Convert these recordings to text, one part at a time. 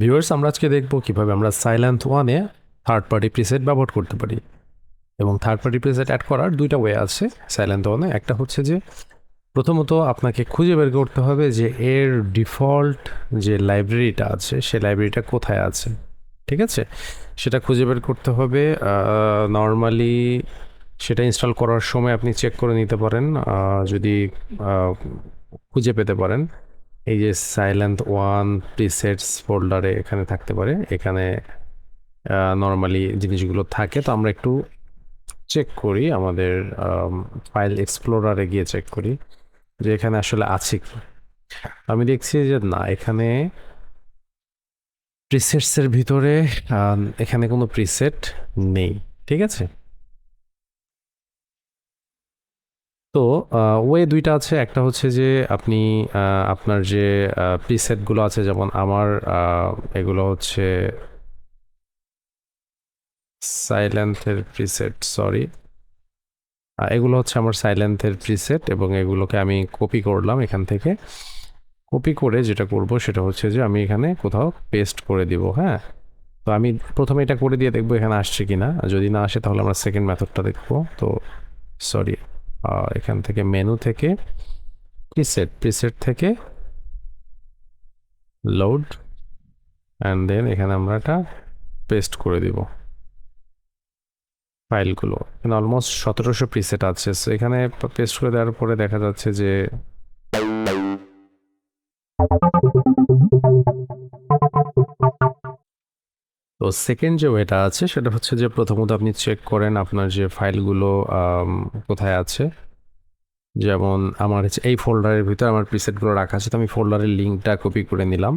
Viewers আমরা আজকে দেখব কীভাবে আমরা সাইলেন্ট ওয়ানে থার্ড পার্টি প্রিসেট ব্যবহার করতে পারি। এবং থার্ড পার্টি প্রিসেট অ্যাড করার দুইটা ওয়ে আছে সাইলেন্ট ওয়ানে একটা হচ্ছে যে, প্রথমত আপনাকে খুঁজে বের করতে হবে যে এর ডিফল্ট যে লাইব্রেরিটা আছে সেই লাইব্রেরিটা কোথায় আছে। ঠিক আছে? সেটা খুঁজে বের করতে হবে। নর্মালি সেটা ইনস্টল করার সময় আপনি চেক করে নিতে পারেন। যদি খুঁজে পেতে পারেন। এই যে সাইলেন্ট ওয়ান প্রিসেটস ফোল্ডারে এখানে থাকতে পারে। এখানে নর্মালি জিনিসগুলো থাকে। তো আমরা একটু চেক করি, আমাদের ফাইল এক্সপ্লোরারে গিয়ে চেক করি যে এখানে আসলে আছে কি। আমি দেখছি যে না, এখানে প্রিসেটসের ভিতরে এখানে কোনো প্রিসেট নেই, ঠিক আছে? তো ওয়ে দুইটা আছে। একটা হচ্ছে যে, আপনি আপনার যে প্রিসেটগুলো আছে, যেমন আমার এগুলো হচ্ছে সাইলেন্থের প্রিসেট সরি এগুলো হচ্ছে আমার সাইলেন্থের প্রিসেট এবং এগুলোকে আমি কপি করলাম এখান থেকে। কপি করে যেটা করব সেটা হচ্ছে যে, আমি এখানে কোথাও পেস্ট করে দিব হ্যাঁ? তো আমি প্রথমে এটা করে দিয়ে দেখব এখানে আসছে কি না যদি না আসে তাহলে আমরা সেকেন্ড মেথডটা দেখব। তো সরি এখান থেকে মেনু থেকে প্রিসেট প্রিসেট থেকে লোড অ্যান্ড দেন এখানে আমরা এটা পেস্ট করে দিব ফাইলগুলো এখানে অলমোস্ট সতেরোশো প্রিসেট আছে। সো এখানে পেস্ট করে দেওয়ার পরে দেখা যাচ্ছে যে তো সেকেন্ড যে ওয়েটা আছে, সেটা হচ্ছে যে প্রথমত আপনি চেক করেন আপনার যে ফাইলগুলো কোথায় আছে। যেমন আমার হচ্ছে, এই ফোল্ডারের ভিতরে আমার প্রিসেটগুলো রাখা আছে, তো আমি ফোল্ডারের লিঙ্কটা কপি করে নিলাম।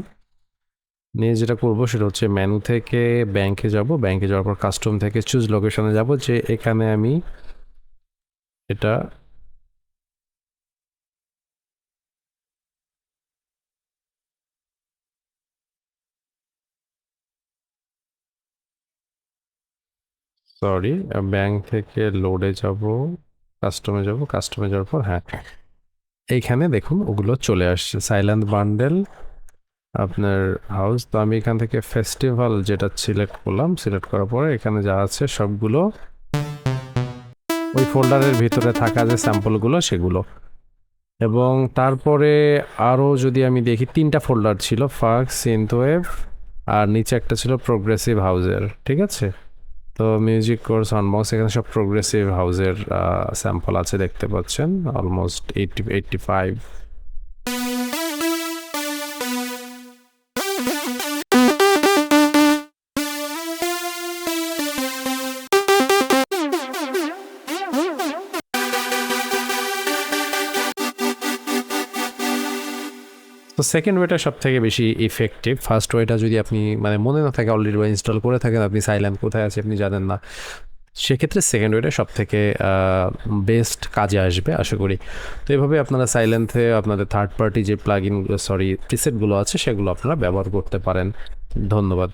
নিয়ে যেটা করব সেটা হচ্ছে মেনু থেকে ব্যাংকে যাব। ব্যাংকে যাওয়ার পর কাস্টম থেকে চুজ লোকেশনে যাব, যে এখানে আমি এটা সরি ব্যাংক থেকে লোডে যাব কাস্টমে যাব কাস্টমে যাওয়ার পর হ্যাঁ। এইখানে দেখুন, ওগুলো চলে আসছে। সাইলেন্ট বান্ডেল আপনার হাউস তো আমি এখান থেকে ফেস্টিভ্যাল যেটা সিলেক্ট করলাম সিলেক্ট করার পরে এখানে যা আছে সবগুলো ওই ফোল্ডারের ভিতরে থাকা যে স্যাম্পলগুলো সেগুলো। এবং তারপরে আরও যদি আমি দেখি, তিনটা ফোল্ডার ছিল ফাক্স সিনথওয়েভ আর নিচে একটা ছিল প্রোগ্রেসিভ হাউজের ঠিক আছে? তো মিউজিক কোর্স অনবক্স এখানে সব প্রোগ্রেসিভ হাউসের স্যাম্পল আছে দেখতে পাচ্ছেন। অলমোস্ট এইটটি এইটটি ফাইভ তো সেকেন্ড ওয়েটা সব থেকে বেশি ইফেক্টিভ ফার্স্ট ওয়েটা যদি আপনি মানে মনে না থাকে অলরেডি বা ইনস্টল করে থাকেন, আপনি সাইলেন্ট কোথায় আছে আপনি জানেন না। সেক্ষেত্রে সেকেন্ড ওয়েটা সব থেকে বেস্ট কাজে আসবে, আশা করি। তো এভাবে আপনারা সাইলেন্থে আপনাদের থার্ড পার্টি যে প্লাগ ইনগুলো সরি প্রিসেটগুলো আছে, সেগুলো আপনারা ব্যবহার করতে পারেন। ধন্যবাদ।